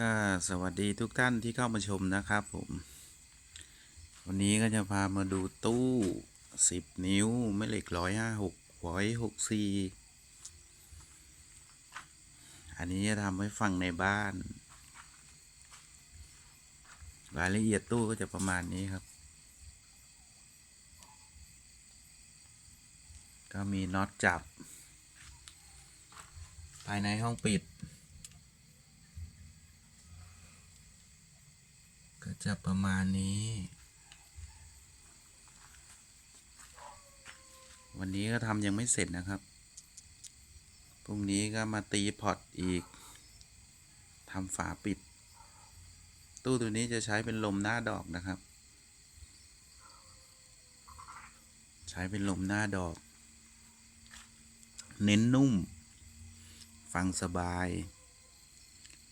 ก็สวัสดีทุกท่านที่เข้ามาชมนะครับผม วันนี้ก็จะพามาดูตู้สิบนิ้วแม่เหล็กร้อยห้าหกร้อยหกสี่อันนี้จะทำไว้ฟังในบ้าน รายละเอียดตู้ก็จะประมาณนี้ครับ ก็มีน็อตจับ ภายในห้องปิด จะประมาณนี้ วันนี้ก็ทำยังไม่เสร็จนะครับ พรุ่งนี้ก็มาตีพอตอีกทำฝาปิด ตู้ตัวนี้จะใช้เป็นลมหน้าดอกนะครับ ใช้เป็นลมหน้าดอก เน้นนุ่ม ฟังสบาย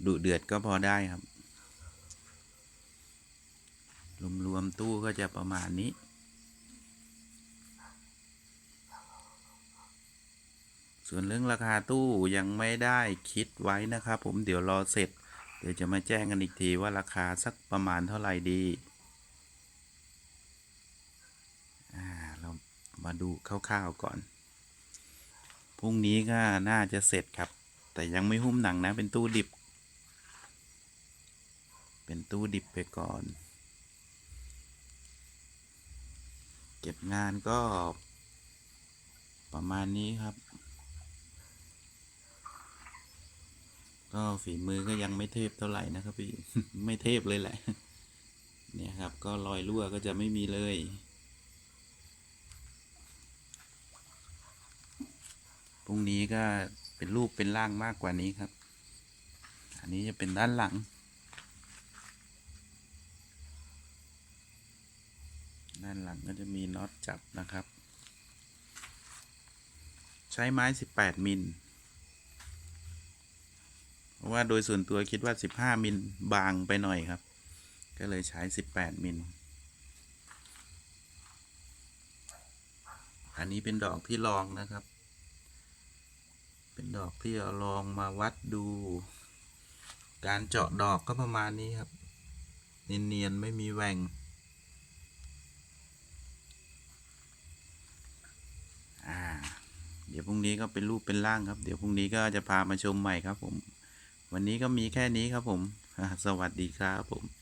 ดุเดือดก็พอได้ครับ รวมๆตู้ก็จะประมาณนี้ ส่วนเรื่องราคาตู้ยังไม่ได้คิดไว้นะครับ ผมเดี๋ยวรอเสร็จ เดี๋ยวจะมาแจ้งกันอีกทีว่าราคาสักประมาณเท่าไหร่ดีอ่าเรามาดูคร่าวๆก่อน พรุ่งนี้ก็น่าจะเสร็จครับ แต่ยังไม่หุ้มหนังนะเป็นตู้ดิบ เป็นตู้ดิบไปก่อน เก็บงานก็ประมาณนี้ครับ ก็ฝีมือก็ยังไม่เทพเท่าไหร่นะครับพี่ ไม่เทพเลยแหละ เนี่ยครับ ก็รอยรั่วก็จะไม่มีเลยพรุ่งนี้ก็เป็นรูปเป็นร่างมากกว่านี้ครับ อันนี้จะเป็นด้านหลังานหลังก็จะมีน็อตจับนะครับ ใช้ไม้ 18 มิลเพราะว่าโดยส่วนตัวคิดว่า 15 มิลบางไปหน่อยครับ ก็เลยใช้ 18 มิลอันนี้เป็นดอกที่ลองนะครับ เป็นดอกที่เอาลองมาวัดดู การเจาะดอกก็ประมาณนี้ครับ เนียนๆ ไม่มีแหว่ง อ่า เดี๋ยวพรุ่งนี้ก็เป็นรูปเป็นร่างครับ เดี๋ยวพรุ่งนี้ก็จะพามาชมใหม่ครับผม วันนี้ก็มีแค่นี้ครับผม สวัสดีครับผม